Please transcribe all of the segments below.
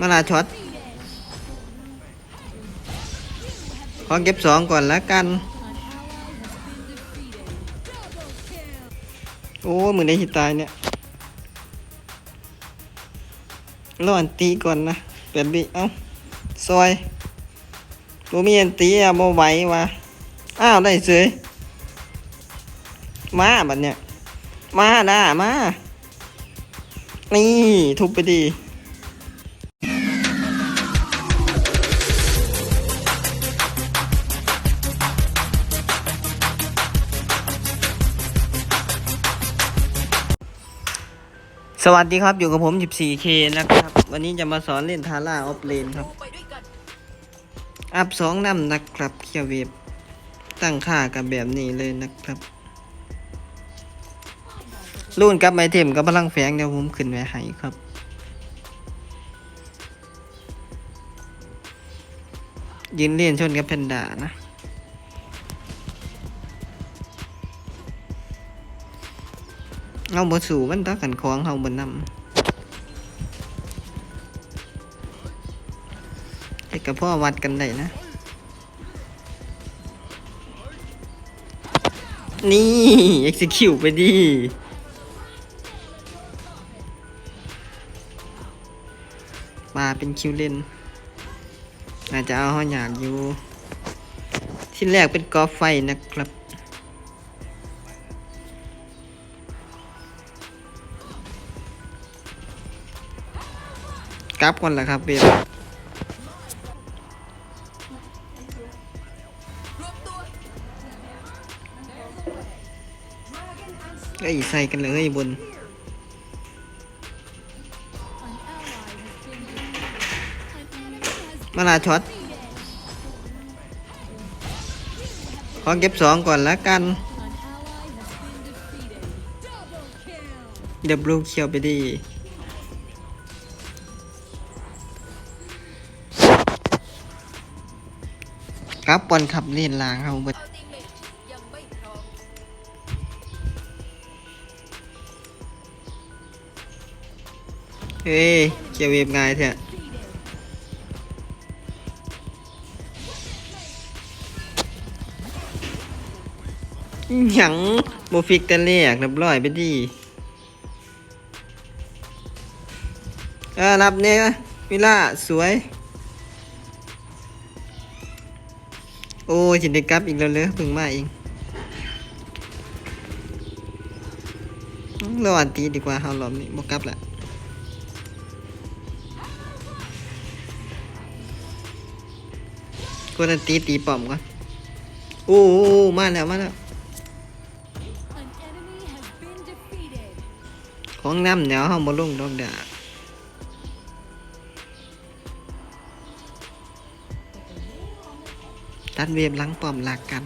มาลาช็อตขอเก็บสองก่อนแล้วกัน โอ้มือได้หิตายเนี่ยรออันตีก่อนนะเปลี่ยนบิเอ้าซอยตัวมีอันตีอะบ่ไหววะอ้าวได้เสยมาแบัดเนี่ยมาด่ามา นี่ทุบไปดี สวัสดีครับอยู่กับผม 14K นะครับ วันนี้จะมาสอนเล่นทาร่าออฟเลนครับ อัพสองนำนะครับเคียวเวฟตั้งค่ากับแบบนี้เลยนะครับ รุ่นกับไอเทมกับพลังแฝงเดี๋ยวผมขึ้นไว้ให้ครับ ยืนเล่นชนกับแพนด้านะ เอาบสู่มันตักันของเฮาบนนำไอ้กับพ่อวัดกันได้นะ นี่ execute ไปดิมาเป็นคิวเล่นอาจจะเอาห้อยหยาดอยู่ ที่แรกเป็นกอล์ฟไฟนะครับ กลับก่อนแหละครับเบลเอ้ยใส่กันเลยบนมาลาช็อตขอเก็บสองก่อนแล้วกันเดี๋ยวบลูเคียวไปดี ครับบอลขับเล่นลางเขาเบิดเฮ้ยเกียวเวฟง่ายเถอะหยังโมฟิกแต่แรกเรียบร้อยไปดีเออรับเนี่ยวิล่าสวย โอ้ยจินได้กลับอีกแล้วเลยเพิ่งมาเองเราอันตีดีกว่าเฮารอบนี้บ่กลับละกดอันตีตีป้อมก่อนโอ้โอ้มาแล้วมาแล้วของน้ำเดี๋ยวเฮาบ่ลงดอกดา ตัดเวฟหลังปอมหลักกัน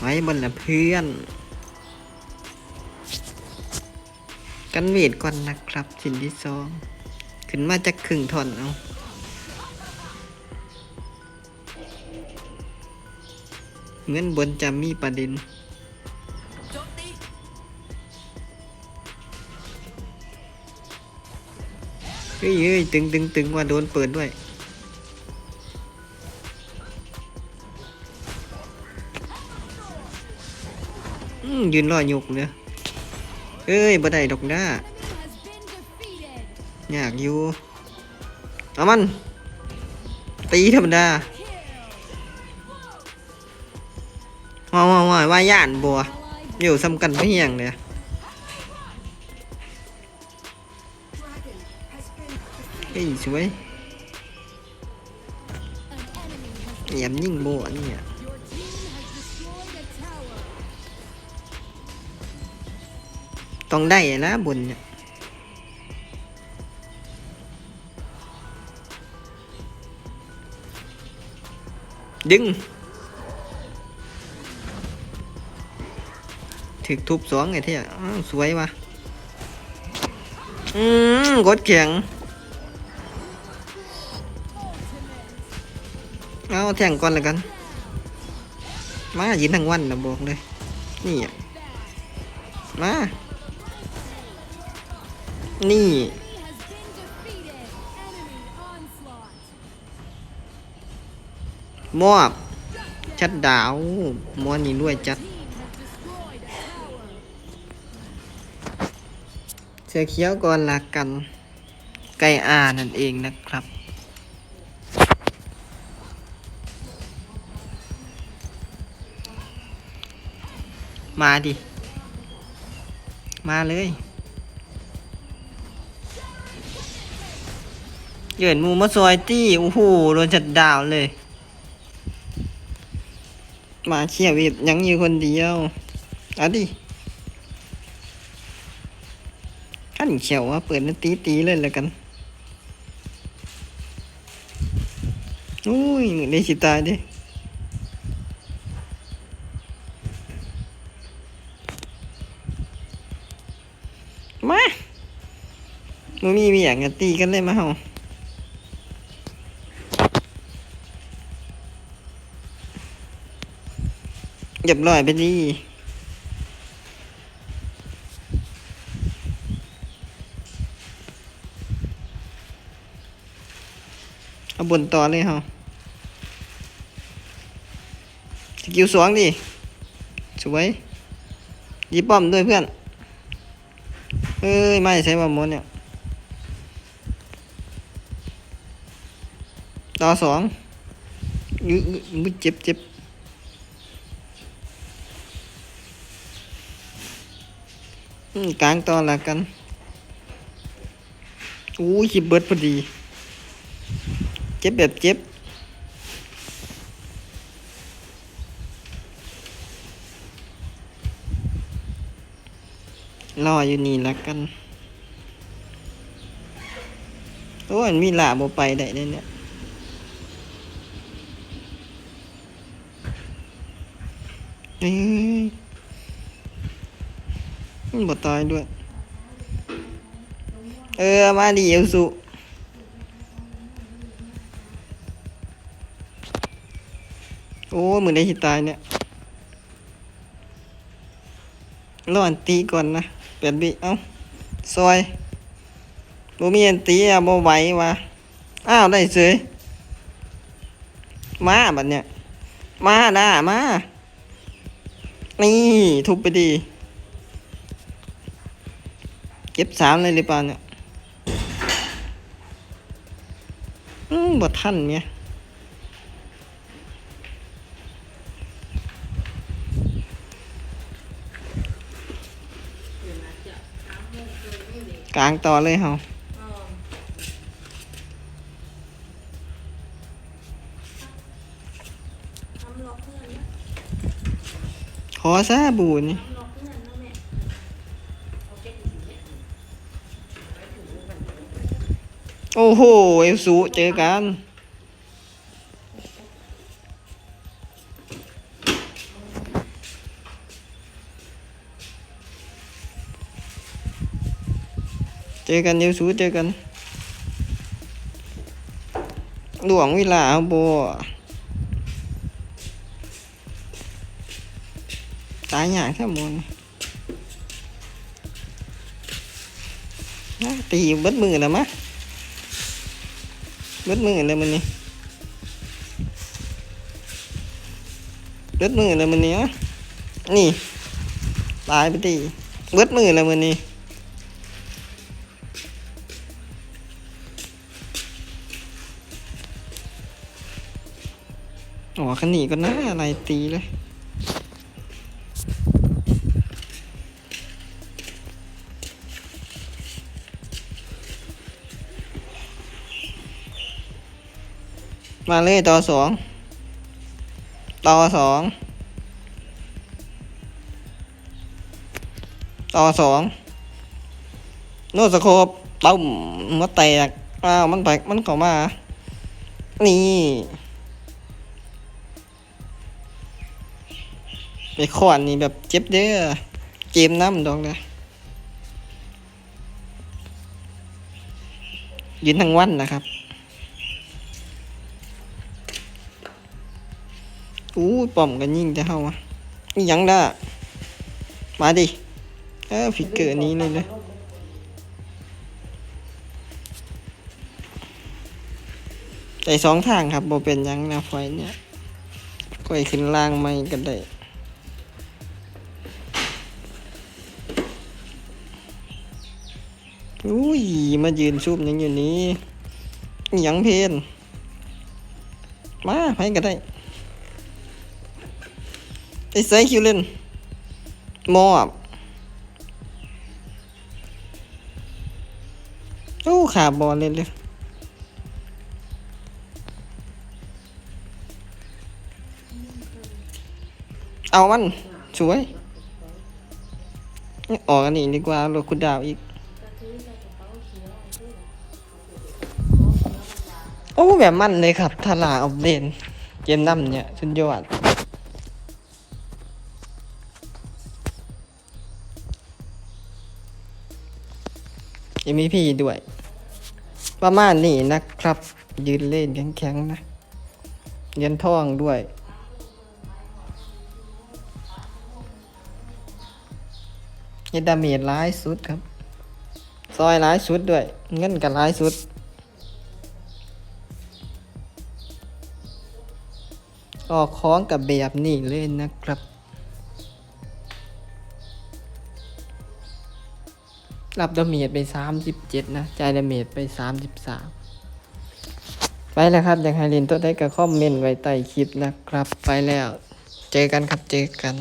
ไว้บนละเพื่อน กันเวทก่อนนะครับ ชิ้นที่สองขึ้นมาจากครึ่งทอนเอาเงินบนจะมีประเด็น เฮ้ยเฮ้ยตึงตึงตึงว่าโดนเปิดด้วยอืมยืนรอยกเลยเอ้ยบ่ได้ดอกด้าอยากอยู่ เอามัน ตีธรรมดาว้าวว้าวว้าวว่าย่านบัวอยู่ซ้ำกันเพียงเลย เฮ้ยสวยเหยมยิ่งบัวนี่อะต้องได้นะบนเนี่ยดึงถึกทุบสองไงเที่อ้าวสวยว่ะอืมกดแข็ง แทงก่อนแล้วกัน มายินทั้งวันนะบอกเลย นี่อะ มา นี่มอบ ชัดดาวมอนี่รวยจัด เสือเขียวก่อนละกัน ไก่อานั่นเองนะครับ มาดิ มาเลยเหยินมูมาซอยตี้โอ้โหโดนจัดดาวเลย มาเขี่ยวิบยังอยู่คนเดียวเอาดิขั้นเขียวว่าเปิดนตีตีเลยแล้วกันอุ้ยมึงได้สิตายดิมา มึงมีมีอย่างจะตีกันเลยมาเฮาเรียบร้อยไปดีเอาบนต่อเลยเฮาสกิลสองดิสวยยีป้อมด้วยเพื่อน เอ้ย ไม่ใช่บอมมดเนี่ย ต่อสองยืดมึเจ็บเจ็บกลางต่อละกันอู้ยคิบเบิดพอดี เจ็บแบบเจ็บรออยู่นี่ละกัน โอ้ยมันมีหลาบไปได้เนี่ย เอ้ยมันบ่ตายด้วย เออ มาดิเอลสุโอ้เหมือนได้หิตายเนี่ยรออันตีก่อนนะเปลี่ยนบิเอ้าซอยบ่มีอันตีอะบ่ไหววะอ้าวได้เสยมาบัดเนี่ย มาด่ามา นี่ ทุบไปดี เก็บสามเลยหรือเปล่าเนี่ยอืมบ่ทันเนี่ยกลางต่อเลยเฮา ขอซาบูนี่โอ้โห เอลสูเจอกัน เจอกันเอลสูเจอกัน หลวงเวลาบั ตายอย่างแค่มนนะตีเบิดมือแล้วมะเบิดมือแล้วมันนี่เบิดมือแล้วมันนี่อะนี่ ตายไปตีเบิดมือแล้วมันนี่อ๋อขันหนีก็น่าอะไรตีเลย มาเลยต่อสองต่อสองต่อสองโนตสโคปตุ้มมาแตกอ้าวมันแตกมันเข้ามา นี่ไปขวานนี่แบบเจ็บเด้อเกมน้ำดอกเลยยืนทั้งวันนะครับ อู้ยป้อมกันยิ่งจะเข้าอะนี่ยังได้มาดิ เออฟิกเกอร์นี้เลยเลยแต่สองทางครับโบเป็นยังนะไฟเนี่ยก็ขึ้นล่างไม่ก็ได้อุ้ย มายืนซุบยังอยู่นี้ยังเพนมาไปก็ได้ ไอ้ไซคิวเล่นมอบโอ้ขาบอลเล่นเลยเอามัน สวย ออกอันนี้ดีกว่าโลกคุณดาวอีก โอ้แบบมันเลยครับทาราออฟเดนเกมน้ำเนี่ยสุดยอด ยังมีพี่ด้วย ประมาณนี้นะครับ ยืนเล่นแข็งๆนะเรียนท่องด้วยเฮดดาเมจร้ายสุดครับ ซอยร้ายสุดด้วย เงินกับร้ายสุด ออกคล้องกับแบบนี้เลยนะครับ รับดาเมจไปสามสิบเจ็ดนะจ่ายดาเมจไปสามสิบสามไปแล้วครับอยากให้เรียนตัวได้ก็คอมเมนต์ไว้ใต้คลิปนะครับ ไปแล้ว เจอกันครับเจอกัน